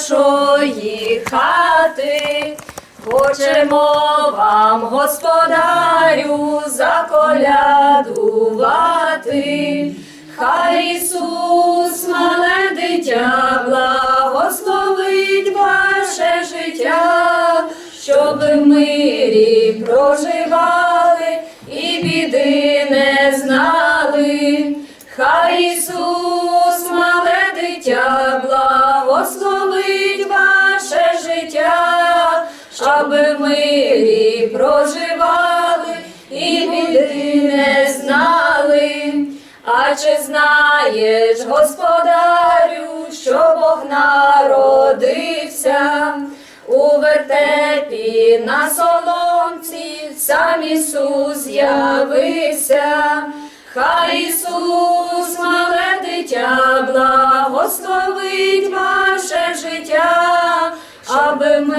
вашої хати. Хочемо вам, господарю, заколядувати. Хай Ісус, мале дитя, благословить ваше життя, щоб в мирі проживали і біди не знали. Хай Ісус, мале дитя, благословить в мирі проживали і біди не знали. А чи знаєш, господарю, що Бог народився у вертепі на соломці, сам Ісус з'явився. Хай Ісус, мале дитя, благословить ваше життя, аби в